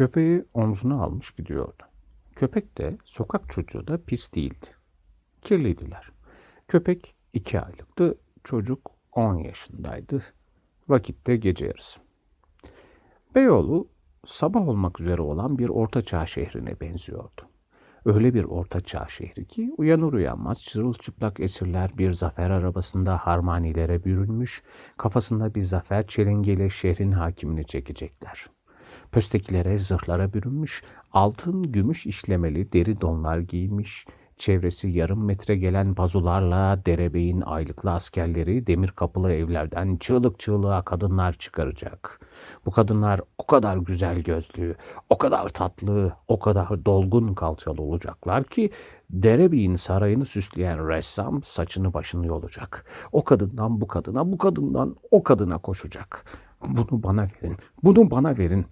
Köpeği omzuna almış gidiyordu. Köpek de sokak çocuğu da pis değildi. Kirliydiler. Köpek iki aylıktı, çocuk on yaşındaydı. Vakitte gece yarısı. Beyoğlu sabah olmak üzere olan bir ortaçağ şehrine benziyordu. Öyle bir ortaçağ şehri ki uyanır uyanmaz çırılçıplak esirler bir zafer arabasında harmanilere bürünmüş, kafasında bir zafer çelengiyle şehrin hakimini çekecekler. Pöstekilere, zırhlara bürünmüş, altın, gümüş işlemeli deri donlar giymiş, çevresi yarım metre gelen vazolarla derebeyin aylıklı askerleri demir kapılı evlerden çığlık çığlığa kadınlar çıkaracak. Bu kadınlar o kadar güzel gözlü, o kadar tatlı, o kadar dolgun kalçalı olacaklar ki derebeyin sarayını süsleyen ressam saçını başını yolacak. O kadından bu kadına, bu kadından o kadına koşacak. Bunu bana verin, bunu bana verin.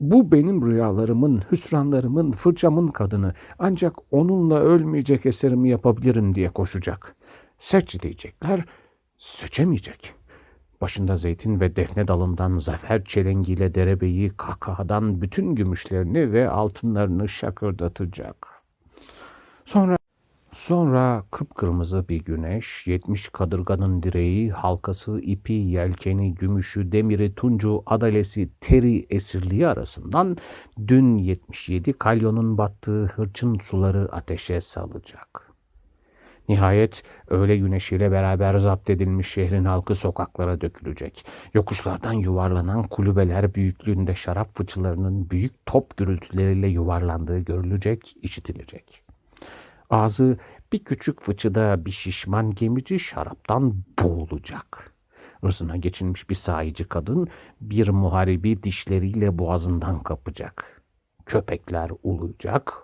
Bu benim rüyalarımın, hüsranlarımın, fırçamın kadını. Ancak onunla ölmeyecek eserimi yapabilirim diye koşacak. Seç diyecekler, seçemeyecek. Başında zeytin ve defne dalından zafer çelengiyle derebeyi kahkahadan bütün gümüşlerini ve altınlarını şakırdatacak. Sonra Sonra kıpkırmızı bir güneş, yetmiş kadırganın direği, halkası, ipi, yelkeni, gümüşü, demiri, tuncu, adalesi, teri, esirliği arasından dün 77 kalyonun battığı hırçın suları ateşe salacak. Nihayet öğle güneşiyle beraber zapt edilmiş şehrin halkı sokaklara dökülecek. Yokuşlardan yuvarlanan kulübeler büyüklüğünde şarap fıçılarının büyük top gürültüleriyle yuvarlandığı görülecek, işitilecek. Ağzı bir küçük fıçıda bir şişman gemici şaraptan boğulacak. Irzına geçilmiş bir sahici kadın bir muharibi dişleriyle boğazından kapacak. Köpekler uluyacak.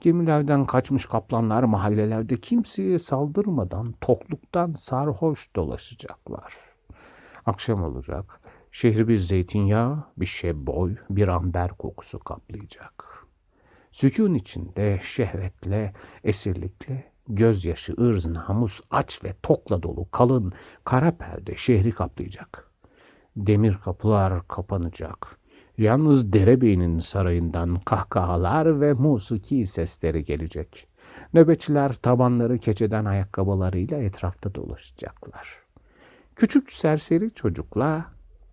Gemilerden kaçmış kaplanlar mahallelerde kimseye saldırmadan tokluktan sarhoş dolaşacaklar. Akşam olacak. Şehri bir zeytinyağı, bir şebboy, bir amber kokusu kaplayacak. Sükun içinde şehvetle, esirlikle, gözyaşı, ırz, namus, aç ve tokla dolu kalın kara perde şehri kaplayacak. Demir kapılar kapanacak. Yalnız derebeyinin sarayından kahkahalar ve musiki sesleri gelecek. Nöbetçiler tabanları keçeden ayakkabılarıyla etrafta dolaşacaklar. Küçük serseri çocukla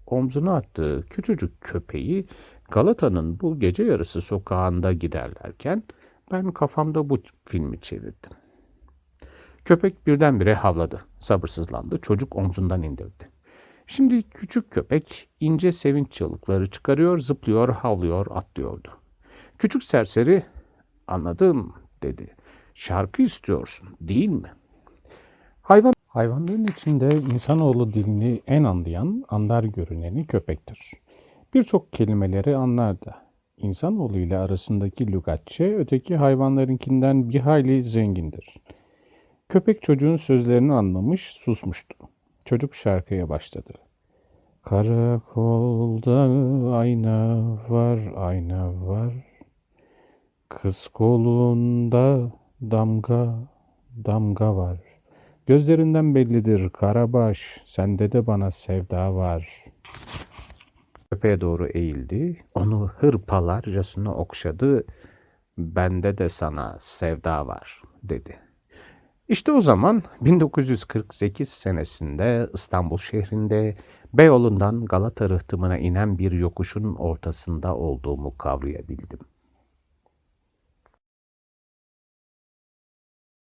omzuna attığı küçücük köpeği Galata'nın bu gece yarısı sokağında giderlerken ben kafamda bu filmi çevirdim. Köpek birdenbire havladı, sabırsızlandı, çocuk omzundan indirdi. Şimdi küçük köpek ince sevinç çığlıkları çıkarıyor, zıplıyor, havlıyor, atlıyordu. Küçük serseri, anladım dedi. Şarkı istiyorsun değil mi? Hayvan Hayvanların içinde insanoğlu dilini en anlayan, anlar görüneni köpektir. Birçok kelimeleri anlar da. İnsanoğlu ile arasındaki lügatçe öteki hayvanlarınkinden bir hayli zengindir. Köpek çocuğun sözlerini anlamış, susmuştu. Çocuk şarkıya başladı. Karakolda ayna var, ayna var. Kız kolunda damga, damga var. Gözlerinden bellidir karabaş, sende de bana sevda var. Köpeğe doğru eğildi, onu hırpalarcasına okşadı. Bende de sana sevda var, dedi. İşte o zaman 1948 senesinde İstanbul şehrinde Beyoğlu'ndan Galata rıhtımına inen bir yokuşun ortasında olduğumu kavrayabildim.